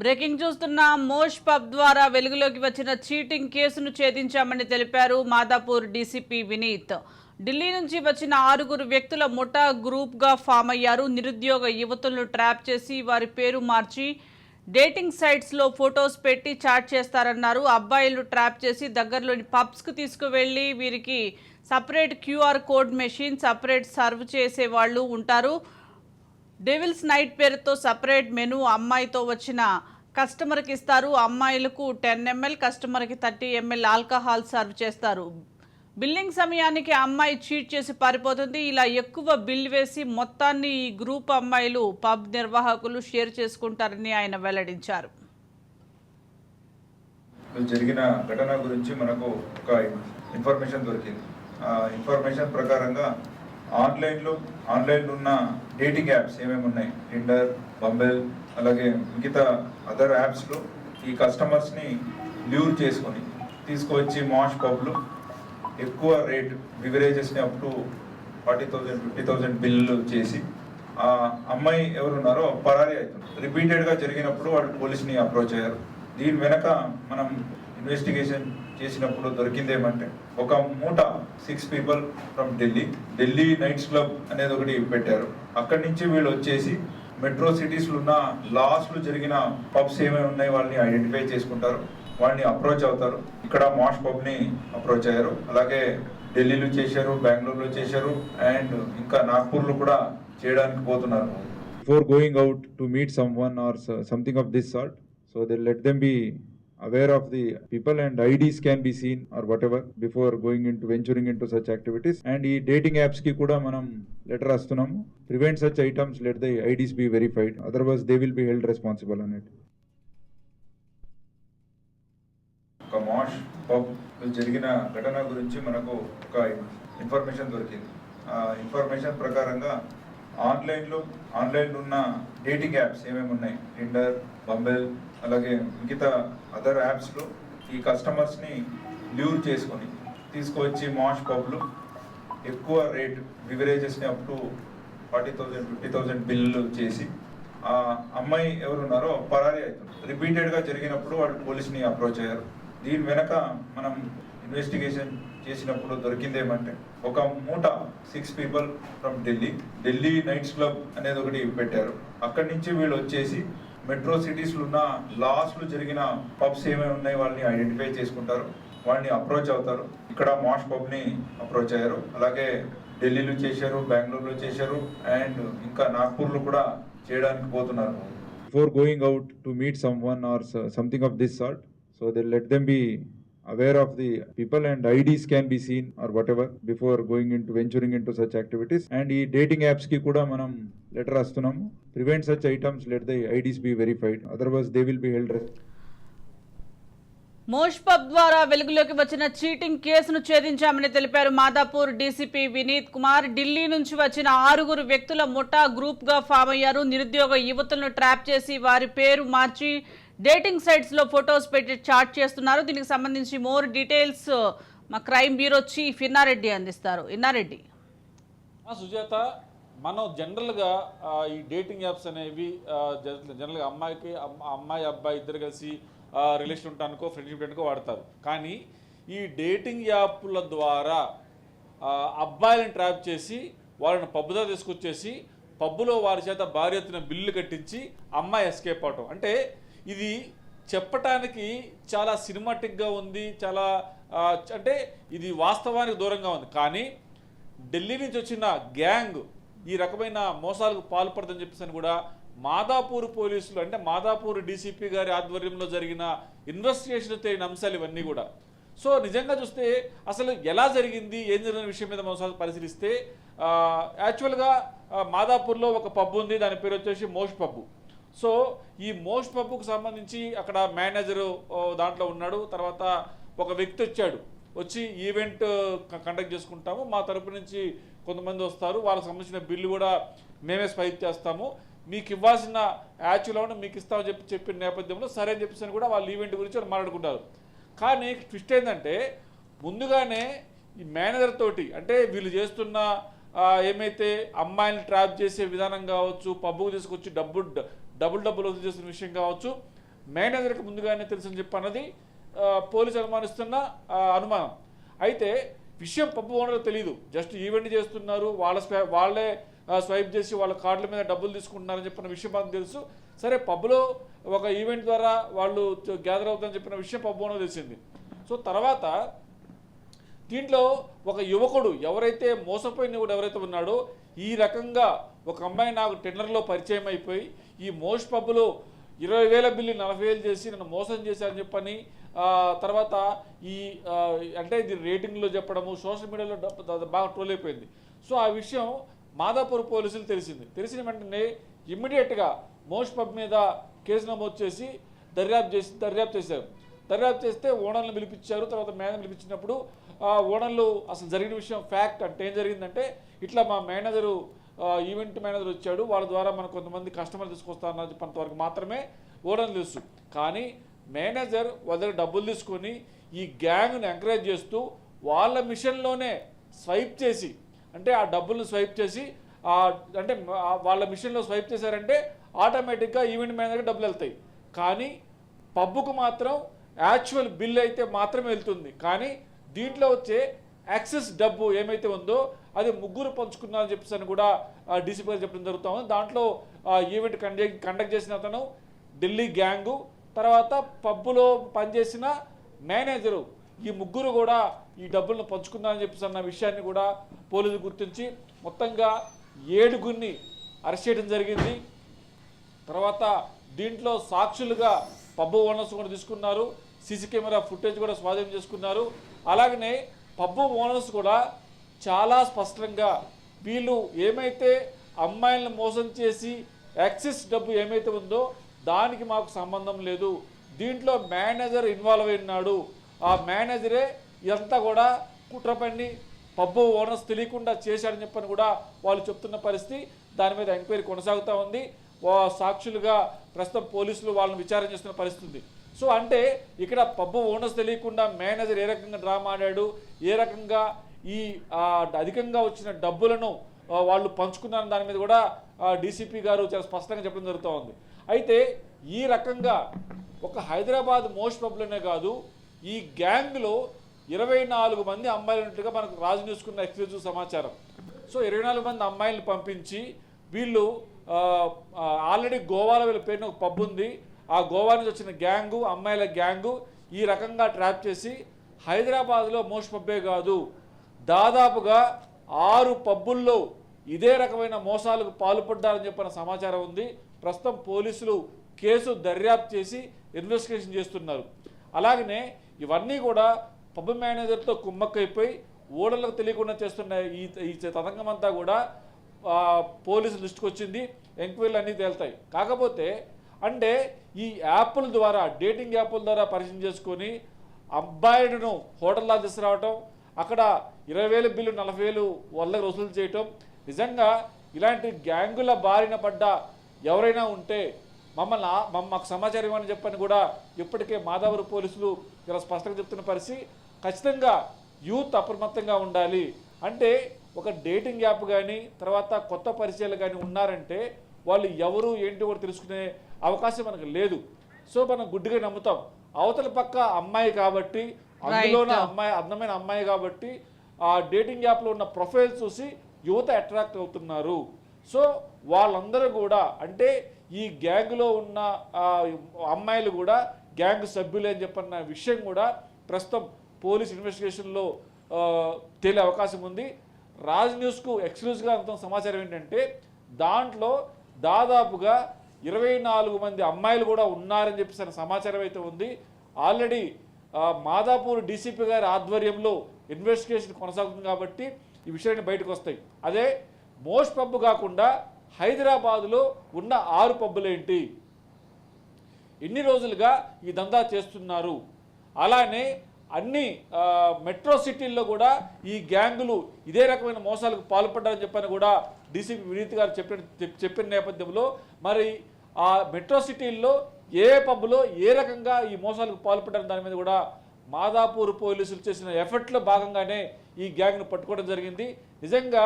Breaking చూస్తున్న mosh pub ద్వారా వెలుగులోకి వచ్చిన చీటింగ్ కేసును ఛేదించామని తెలిపారు మాదాపూర్ డీసీపీ వినీత్. ఢిల్లీ నుంచి వచ్చిన ఆరుగురు వ్యక్తుల ముఠా గ్రూప్గా ఫామ్ అయ్యారు. నిరుద్యోగ యువతులను ట్రాప్ చేసి వారి పేరు మార్చి డేటింగ్ సైట్స్లో ఫొటోస్ పెట్టి చాట్ చేస్తారన్నారు. అబ్బాయిలు ట్రాప్ చేసి దగ్గరలోని పబ్స్కు తీసుకువెళ్ళి వీరికి separate QR code machine separate serve చేసే వాళ్ళు ఉంటారు. డెవిల్స్ నైట్ పేరుతో సపరేట్ మెను అమ్మాయితో వచ్చిన కస్టమర్కి ఇస్తారు. అమ్మాయిలకు టెన్ ఎంఎల్ కస్టమర్కి థర్టీ ఎంఎల్ ఆల్కహాల్ సర్వ్ చేస్తారు. బిల్లింగ్ సమయానికి అమ్మాయి చీట్ చేసి పారిపోతుంది. ఇలా ఎక్కువ బిల్ వేసి మొత్తాన్ని ఈ గ్రూప్ అమ్మాయిలు పబ్ నిర్వాహకులు షేర్ చేసుకుంటారని ఆయన వెల్లడించారు. జరిగిన ఘటన గురించి మనకు ఒక ఇన్ఫర్మేషన్ దొరికింది. ఆ ఇన్ఫర్మేషన్ ప్రకారంగా ఆన్లైన్లో ఆన్లైన్లో ఉన్న డేటింగ్ యాప్స్ ఏమేమి ఉన్నాయి? టిండర్ బంబెల్ అలాగే మిగతా అదర్ యాప్స్లో ఈ కస్టమర్స్ని ల్యూర్ చేసుకొని తీసుకువచ్చి మాష్ పబ్లు ఎక్కువ rate బివరేజెస్ని up to forty thousand fifty thousand bill చేసి ఆ అమ్మాయి ఎవరున్నారో పరారీ అవుతుంది. రిపీటెడ్గా జరిగినప్పుడు వాళ్ళు పోలీస్ని అప్రోచ్ అయ్యారు. దీని వెనక మనం ఇన్వెస్టిగేషన్ చేసినప్పుడు దొరికింది ఏమంటే ఒక మూట six people from Delhi Delhi nights club అనేది ఒకటి పెట్టారు. అక్కడి నుంచి వీళ్ళు వచ్చేసి మెట్రో సిటీస్లో ఉన్న లాస్ట్లో జరిగిన పబ్స్ ఏమేమి ఉన్నాయి వాళ్ళని ఐడెంటిఫై చేసుకుంటారు వాళ్ళని అప్రోచ్ అవుతారు. ఇక్కడ మాష్ పబ్ని అప్రోచ్ అయ్యారు. అలాగే ఢిల్లీలో చేశారు బెంగళూరులో చేశారు అండ్ ఇంకా నాగ్పూర్లో కూడా చేయడానికి పోతున్నారు. Before going out to meet someone or something of this sort so they let them be aware of the people and IDs can be seen or whatever before going into venturing into such activities. And ఈ dating యాప్స్కి కూడా మనం letter రాస్తున్నాము prevent such items let the IDs be verified otherwise they will be held responsible అనేది ఒక మాష్ pub జరిగిన ఘటన గురించి మనకు ఒక ఇన్ఫర్మేషన్ దొరికింది. ఆ ఇన్ఫర్మేషన్ ప్రకారంగా ఆన్లైన్లో ఆన్లైన్లో ఉన్న డేటింగ్ యాప్స్ ఏమేమి ఉన్నాయి? టిండర్ బంబెల్ అలాగే మిగతా అదర్ యాప్స్లో ఈ కస్టమర్స్ని ల్యూర్ చేసుకొని తీసుకువచ్చి మాష్ పబ్లు ఎక్కువ rate బివరేజెస్ని up to forty thousand fifty thousand bill చేసి ఆ అమ్మాయి ఎవరున్నారో పరారి పరారీ అవుతుంది రిపీటెడ్గా జరిగినప్పుడు వాళ్ళు పోలీస్ని అప్రోచ్ అయ్యారు. దీని వెనక మనం ఇన్వెస్టిగేషన్ చేసినప్పుడు దొరికింది ఏమంటే ఒక మూట six people from Delhi Delhi nights club అనేది ఒకటి పెట్టారు. అక్కడి నుంచి వీళ్ళు వచ్చేసి మెట్రో సిటీస్లో ఉన్న లాస్ట్లో జరిగిన పబ్స్ ఏమేమి ఉన్నాయి వాళ్ళని ఐడెంటిఫై చేసుకుంటారు వాళ్ళని అప్రోచ్ అవుతారు. ఇక్కడ మాష్ పబ్ని అప్రోచ్ అయ్యారు. అలాగే ఢిల్లీలో చేశారు బెంగళూరులో చేశారు అండ్ ఇంకా నాగ్పూర్లో కూడా చేయడానికి పోతున్నారు. Before going out to meet someone or something of this sort so they let them be aware of the people and IDs can be seen or whatever before going into venturing into such activities. And ఈ dating యాప్స్కి కూడా మనం letter రాస్తున్నాము. Prevent such items let the IDs be verified otherwise they will be held Mosh pub ద్వారా వెలుగులోకి వచ్చిన cheating కేసును ఛేదించామని తెలిపారు మాదాపూర్ డీసీపీ వినీత్ కుమార్. ఢిల్లీ నుంచి వచ్చిన ఆరుగురు వ్యక్తుల ముఠా గ్రూప్గా ఫామ్ అయ్యారు. నిరుద్యోగ యువతులను ట్రాప్ చేసి వారి పేరు మార్చి డేటింగ్ సైట్స్లో ఫొటోస్ పెట్టి చాట్ చేస్తున్నారు. దీనికి సంబంధించి మోర్ డీటెయిల్స్ మా క్రైమ్ బ్యూరో చీఫ్ ఇన్నారెడ్డి అందిస్తారు. ఇన్నారెడ్డి. ఆ సుజాత మనం జనరల్గా ఈ డేటింగ్ యాప్స్ అనేవి జనరల్గా అమ్మాయికి అమ్మ- అమ్మాయి అబ్బాయి ఇద్దరు కలిసి రిలేషన్ ఉంటానుకో ఫ్రెండ్షిప్ ఉంటానుకో వాడతారు. కానీ ఈ డేటింగ్ యాప్ల ద్వారా అబ్బాయిలను ట్రాప్ చేసి వాళ్ళని పబ్బుదా తీసుకొచ్చేసి పబ్బులో వారి చేత భార్య ఎత్తున బిల్లు కట్టించి అమ్మాయి ఎస్కేప్ అవటం. అంటే ఇది చెప్పటానికి చాలా సినిమాటిక్గా ఉంది చాలా అంటే ఇది వాస్తవానికి దూరంగా ఉంది. కానీ ఢిల్లీ నుంచి వచ్చిన గ్యాంగ్ ఈ రకమైన మోసాలకు పాల్పడదని చెప్పేసి అని కూడా మాదాపూర్ పోలీసులు అంటే మాదాపూర్ డీసీపీ గారి ఆధ్వర్యంలో జరిగిన ఇన్వెస్టిగేషన్ తేలిన అంశాలు ఇవన్నీ కూడా. సో నిజంగా చూస్తే అసలు ఎలా జరిగింది ఏం జరిగిన విషయం మీద మనం పరిశీలిస్తే యాక్చువల్గా మాదాపూర్లో ఒక పబ్ ఉంది దాని పేరు వచ్చేసి మోష్ పబ్బు సో ఈ మోస్ట్ పబ్కు సంబంధించి అక్కడ మేనేజరు దాంట్లో ఉన్నాడు. తర్వాత ఒక వ్యక్తి వచ్చాడు. వచ్చి ఈవెంట్ కండక్ట్ చేసుకుంటాము. మా తరపు నుంచి కొంతమంది వస్తారు. వాళ్ళకి సంబంధించిన బిల్లు కూడా మేమే స్పైక్ చేస్తాము. మీకు ఇవ్వాల్సిన యాక్చువల్ మీకు ఇస్తామని చెప్పి చెప్పిన నేపథ్యంలో సరే అని చెప్పేసి అని కూడా వాళ్ళు ఈవెంట్ గురించి వాళ్ళు మాట్లాడుకుంటారు. కానీ ట్విస్ట్ ఏంటంటే ముందుగానే ఈ మేనేజర్ తోటి అంటే వీళ్ళు చేస్తున్న ఏమైతే అమ్మాయిని ట్రాప్ చేసే విధానం కావచ్చు పబ్బుకు తీసుకొచ్చి డబ్బు డబుల్ డబ్బులు వసూలు చేసిన విషయం కావచ్చు. మేనేజర్కి ముందుగానే తెలుసని చెప్పి అన్నది పోలీసు అనుమానిస్తున్న అనుమానం. అయితే విషయం పబ్బు ఓనర్ తెలియదు జస్ట్ ఈవెంట్ చేస్తున్నారు వాళ్ళ వాళ్ళే స్వైప్ చేసి వాళ్ళ కార్డుల మీద డబ్బులు తీసుకుంటున్నారని చెప్పిన విషయం మాకు తెలుసు. సరే పబ్లో ఒక ఈవెంట్ ద్వారా వాళ్ళు గ్యాదర్ అవుతారని చెప్పిన విషయం పబ్బు ఓనర్ తెలిసింది. సో తర్వాత దీంట్లో ఒక యువకుడు ఎవరైతే మోసపోయిన ఎవరైతే ఉన్నాడో ఈ రకంగా ఒక అమ్మాయి నాకు టెండర్లో పరిచయం అయిపోయి ఈ మోస్ట్ పబ్బులో ఇరవై వేల బిల్లు నలభై వేలు చేసి నన్ను మోసం చేశారని చెప్పని తర్వాత ఈ అంటే ఇది రేటింగ్లో చెప్పడము సోషల్ మీడియాలో బాగా ట్రోల్ అయిపోయింది. సో ఆ విషయం మాదాపూర్ పోలీసులు తెలిసింది. తెలిసిన వెంటనే ఇమ్మీడియట్గా మోస్ట్ పబ్ మీద కేసు నమోదు చేసి దర్యాప్తు చేసి దర్యాప్తు చేశారు. దర్యాప్తు చేస్తే ఓనర్లను పిలిపించారు తర్వాత మేనేజర్ పిలిపించినప్పుడు ఓనర్లు అసలు జరిగిన విషయం ఫ్యాక్ట్ అంటే ఏం జరిగిందంటే ఇట్లా మా మేనేజరు ఈవెంట్ మేనేజర్ వచ్చాడు. వాళ్ళ ద్వారా మనకు కొంతమంది కస్టమర్ తీసుకొస్తారని చెప్పినంత వరకు మాత్రమే ఓడని తెలుసు. కానీ మేనేజర్ వాళ్ళ దగ్గర డబ్బులు తీసుకొని ఈ గ్యాంగ్ను ఎంకరేజ్ చేస్తూ వాళ్ళ మిషన్లోనే స్వైప్ చేసి అంటే ఆ డబ్బులను స్వైప్ చేసి అంటే వాళ్ళ మిషన్లో స్వైప్ చేశారంటే ఆటోమేటిక్గా ఈవెంట్ మేనేజర్కి డబ్బులు వెళ్తాయి. కానీ పబ్బుకు మాత్రం యాక్చువల్ బిల్ అయితే మాత్రమే వెళ్తుంది. కానీ దీంట్లో వచ్చే యాక్సెస్ డబ్బు ఏమైతే ఉందో అది ముగ్గురు పంచుకున్నారని చెప్పేసి అని కూడా డీసీపీ గారు చెప్పడం జరుగుతుంది దాంట్లో ఈవెంట్ కండక్ట్ కండక్ట్ చేసిన అతను ఢిల్లీ గ్యాంగు తర్వాత పబ్బులో పనిచేసిన మేనేజరు. ఈ ముగ్గురు కూడా ఈ డబ్బులను పంచుకున్నారని చెప్పేసి అన్న విషయాన్ని కూడా పోలీసులు గుర్తించి మొత్తంగా ఏడుగురిని అరెస్ట్ చేయడం జరిగింది. తర్వాత దీంట్లో సాక్షులుగా పబ్బు ఓనర్స్ కూడా తీసుకున్నారు. సీసీ కెమెరా ఫుటేజ్ కూడా స్వాధీనం చేసుకున్నారు. అలాగనే పబ్బు ఓనర్స్ కూడా చాలా స్పష్టంగా వీళ్ళు ఏమైతే అమ్మాయిలను మోసం చేసి యాక్సిస్ డబ్బు ఏమైతే ఉందో దానికి మాకు సంబంధం లేదు. దీంట్లో మేనేజర్ ఇన్వాల్వ్ అయి ఉన్నాడు ఆ మేనేజరే ఇదంతా కూడా కుట్ర పన్ని పబ్బు ఓనర్స్ తెలియకుండా చేశాడని చెప్పని కూడా వాళ్ళు చెప్తున్న పరిస్థితి దాని మీద ఎంక్వైరీ కొనసాగుతూ ఉంది. వా- సాక్షులుగా ప్రస్తుతం పోలీసులు వాళ్ళని విచారణ చేస్తున్న పరిస్థితి సో అంటే ఇక్కడ పబ్బు ఓనర్స్ తెలియకుండా మేనేజర్ ఏ రకంగా డ్రామా ఆడాడు ఏ రకంగా ఈ అధికంగా వచ్చిన డబ్బులను వాళ్ళు పంచుకున్న దాని మీద కూడా డీసీపీ గారు చాలా స్పష్టంగా చెప్పడం జరుగుతూ ఉంది. అయితే ఈ రకంగా ఒక హైదరాబాద్ మోస్ట్ పబ్లోనే కాదు ఈ గ్యాంగ్లో ఇరవై నాలుగు మంది అమ్మాయిలు ఉన్నట్టుగా మనకు రాజు న్యూస్కున్న ఎక్స్క్లూజివ్ సమాచారం. సో ఇరవై నాలుగు మంది అమ్మాయిలను పంపించి వీళ్ళు ఆల్రెడీ గోవాలో వీళ్ళ పేరున ఒక పబ్ ఉంది. ఆ గోవా నుంచి వచ్చిన గ్యాంగు అమ్మాయిల గ్యాంగు ఈ రకంగా ట్రాప్ చేసి హైదరాబాద్లో మోస్ట్ పబ్బే కాదు. దాదాపుగా ఆరు పబ్బుల్లో ఇదే రకమైన మోసాలకు పాల్పడ్డారని చెప్పిన సమాచారం ఉంది. ప్రస్తుతం పోలీసులు కేసు దర్యాప్తు చేసి ఇన్వెస్టిగేషన్ చేస్తున్నారు. అలాగనే ఇవన్నీ కూడా పబ్ మేనేజర్తో కుమ్మక్కైపోయి ఓడలకు తెలియకుండా చేస్తున్న ఈ ఈ తతంగం అంతా కూడా పోలీసు దృష్టికి వచ్చింది ఎంక్వైరీలు అన్నీ తేలుతాయి. కాకపోతే అంటే ఈ యాప్ల ద్వారా డేటింగ్ యాప్ల ద్వారా పరిచయం చేసుకొని అబ్బాయిలను హోటల్లో తీసుకురావటం అక్కడ ఇరవై వేలు బిల్లు నలభై వేలు వాళ్ళ వసూలు చేయటం నిజంగా ఇలాంటి గ్యాంగుల బారిన పడ్డ ఎవరైనా ఉంటే మమ్మల్ని మాకు సమాచారం ఇవ్వని చెప్పని కూడా ఇప్పటికే మాదావరి పోలీసులు ఇలా స్పష్టంగా చెప్తున్న పరిస్థితి. ఖచ్చితంగా యూత్ అప్రమత్తంగా ఉండాలి. అంటే ఒక డేటింగ్ యాప్ కానీ తర్వాత కొత్త పరిచయాలు కానీ ఉన్నారంటే వాళ్ళు ఎవరు ఏంటి కూడా తెలుసుకునే అవకాశం మనకు లేదు. సో మనం గుడ్డిగా నమ్ముతాం. అవతల పక్క అమ్మాయి కాబట్టి అందులోనే అమ్మాయి అందమైన అమ్మాయి కాబట్టి ఆ డేటింగ్ యాప్లో ఉన్న ప్రొఫైల్ చూసి యువత అట్రాక్ట్ అవుతున్నారు. సో వాళ్ళందరూ కూడా అంటే ఈ గ్యాంగ్లో ఉన్న అమ్మాయిలు కూడా గ్యాంగ్ సభ్యులే అని చెప్పన్న విషయం కూడా ప్రస్తుతం పోలీస్ ఇన్వెస్టిగేషన్లో తేలే అవకాశం ఉంది. రాజ్ న్యూస్కు ఎక్స్క్లూజివ్గా అంత సమాచారం ఏంటంటే దాంట్లో దాదాపుగా ఇరవై నాలుగు మంది అమ్మాయిలు కూడా ఉన్నారని చెప్పేసి సమాచారం అయితే ఉంది. ఆల్రెడీ మాదాపూర్ డీసీపీ గారి ఆధ్వర్యంలో ఇన్వెస్టిగేషన్ కొనసాగుతుంది కాబట్టి ఈ విషయాన్ని బయటకు వస్తాయి. అదే మోస్ట్ పబ్బు కాకుండా హైదరాబాదులో ఉన్న ఆరు పబ్బులేంటి ఎన్ని రోజులుగా ఈ దందా చేస్తున్నారు? అలానే అన్ని మెట్రో సిటీల్లో కూడా ఈ గ్యాంగులు ఇదే రకమైన మోసాలకు పాల్పడ్డారని చెప్పని కూడా డీసీపీ వినీత్ గారు చెప్పిన చెప్పిన నేపథ్యంలో మరి ఆ మెట్రో సిటీల్లో ఏ పబ్లో ఏ రకంగా ఈ మోసాలకు పాల్పడ్డారు దాని మీద కూడా మాదాపూర్ పోలీసులు చేసిన ఎఫర్ట్లో భాగంగానే ఈ గ్యాంగ్ను పట్టుకోవడం జరిగింది. నిజంగా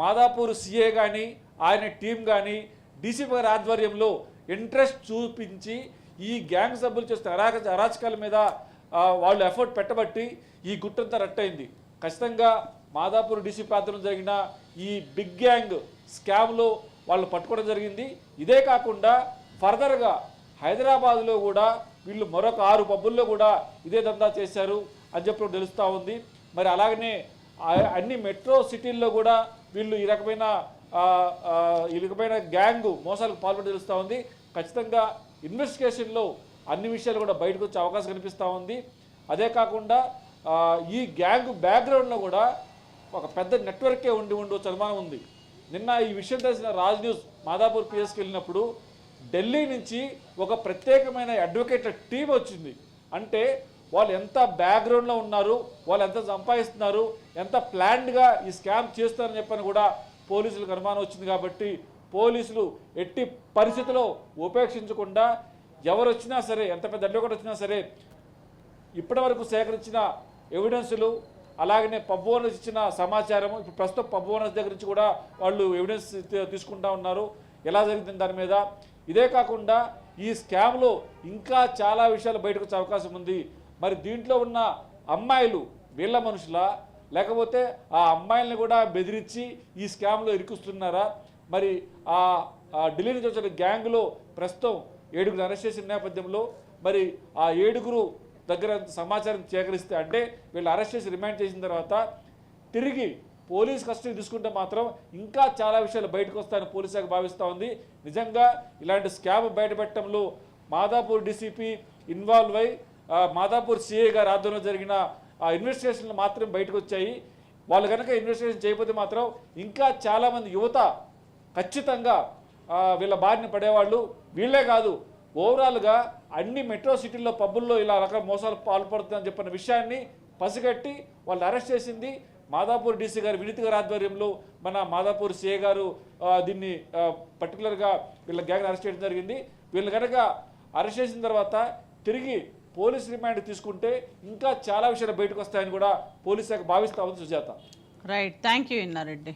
మాదాపూర్ సీఏ కానీ ఆయన టీం కానీ డీసీపీ గారి ఆధ్వర్యంలో ఇంట్రెస్ట్ చూపించి ఈ గ్యాంగ్ సభ్యులు చేస్తున్న అరాక అరాచకాల మీద వాళ్ళు ఎఫర్ట్ పెట్టబట్టి ఈ గుట్టంతా రట్టయింది. ఖచ్చితంగా మాదాపూర్ డీసీ ఆధ్వర్యంలో జరిగిన ఈ బిగ్ గ్యాంగ్ స్కామ్లో వాళ్ళు పట్టుకోవడం జరిగింది. ఇదే కాకుండా ఫర్దర్గా హైదరాబాద్లో కూడా వీళ్ళు మరొక ఆరు పబ్బుల్లో కూడా ఇదే దందా చేశారు అని చెప్పి తెలుస్తూ ఉంది. మరి అలాగనే అన్ని మెట్రో సిటీల్లో కూడా వీళ్ళు ఈ రకమైన ఈ రకమైన గ్యాంగ్ మోసాలకు పాల్పడి తెలుస్తూ ఉంది. ఖచ్చితంగా ఇన్వెస్టిగేషన్లో అన్ని విషయాలు కూడా బయటకు వచ్చే అవకాశం కనిపిస్తూ ఉంది. అదే కాకుండా ఈ గ్యాంగ్ బ్యాక్గ్రౌండ్లో కూడా ఒక పెద్ద నెట్వర్కే ఉండి ఉండవచ్చు అనుమానం ఉంది. నిన్న ఈ విషయం తెలిసిన రాజ్ న్యూస్ మాదాపూర్ పిఎస్కి వెళ్ళినప్పుడు ఢిల్లీ నుంచి ఒక ప్రత్యేకమైన అడ్వకేట్ టీం వచ్చింది. అంటే వాళ్ళు ఎంత బ్యాక్గ్రౌండ్లో ఉన్నారు వాళ్ళు ఎంత సంపాదిస్తున్నారు ఎంత ప్లాన్డ్గా ఈ స్కామ్ చేస్తారని చెప్పని కూడా పోలీసులకు అనుమానం వచ్చింది కాబట్టి పోలీసులు ఎట్టి పరిస్థితిలో ఉపేక్షించకుండా ఎవరు వచ్చినా సరే ఎంత పెద్ద అడ్వకేట్ వచ్చినా సరే ఇప్పటివరకు సేకరించిన ఎవిడెన్సులు అలాగనే పబ్ ఓనర్స్ ఇచ్చిన సమాచారం ఇప్పుడు ప్రస్తుతం పబ్ ఓనర్స్ దగ్గర నుంచి కూడా వాళ్ళు ఎవిడెన్స్ తీసుకుంటా ఉన్నారు. ఎలా జరిగింది దాని మీద? ఇదే కాకుండా ఈ స్కామ్లో ఇంకా చాలా విషయాలు బయటకు వచ్చే అవకాశం ఉంది. మరి దీంట్లో ఉన్న అమ్మాయిలు వీళ్ళ మనుషుల? లేకపోతే ఆ అమ్మాయిల్ని కూడా బెదిరించి ఈ స్కామ్లో ఇరుకుస్తున్నారా? మరి ఆ ఆ ఢిల్లీ నుంచి వచ్చిన గ్యాంగ్లో ప్రస్తుతం ఏడుగురు అరెస్ట్ చేసిన నేపథ్యంలో మరి ఆ ఏడుగురు దగ్గర సమాచారం సేకరిస్తే అంటే వీళ్ళు అరెస్ట్ చేసి రిమాండ్ చేసిన తర్వాత తిరిగి పోలీస్ కస్టడీ తీసుకుంటే మాత్రం ఇంకా చాలా విషయాలు బయటకు వస్తాయని పోలీస్ శాఖ భావిస్తూ ఉంది. నిజంగా ఇలాంటి స్కామ్ బయటపెట్టడంలో మాదాపూర్ డీసీపీ ఇన్వాల్వ్ అయి మాదాపూర్ సిఐ గారి ఆధ్వర్యంలో జరిగిన ఆ ఇన్వెస్టిగేషన్లు మాత్రం బయటకు వచ్చాయి. వాళ్ళు కనుక ఇన్వెస్టిగేషన్ చేయకపోతే మాత్రం ఇంకా చాలామంది యువత ఖచ్చితంగా వీళ్ళ బారిన పడేవాళ్ళు. వీళ్ళే కాదు ఓవరాల్గా అన్ని మెట్రో సిటీల్లో పబ్బుల్లో ఇలా రకాల మోసాలు పాల్పడుతుందని చెప్పిన విషయాన్ని పసిగట్టి వాళ్ళు అరెస్ట్ చేసింది మాదాపూర్ డీసీ గారు వినీత్ గారి ఆధ్వర్యంలో మన మాదాపూర్ సిఏ గారు దీన్ని పర్టికులర్గా వీళ్ళ గ్యాంగ్ అరెస్ట్ చేయడం జరిగింది. వీళ్ళు కనుక అరెస్ట్ చేసిన తర్వాత తిరిగి పోలీస్ రిమాండ్ తీసుకుంటే ఇంకా చాలా విషయాలు బయటకు వస్తాయని కూడా పోలీస్ శాఖ భావిస్తా ఉంది Sujatha. Right thank you Innareddy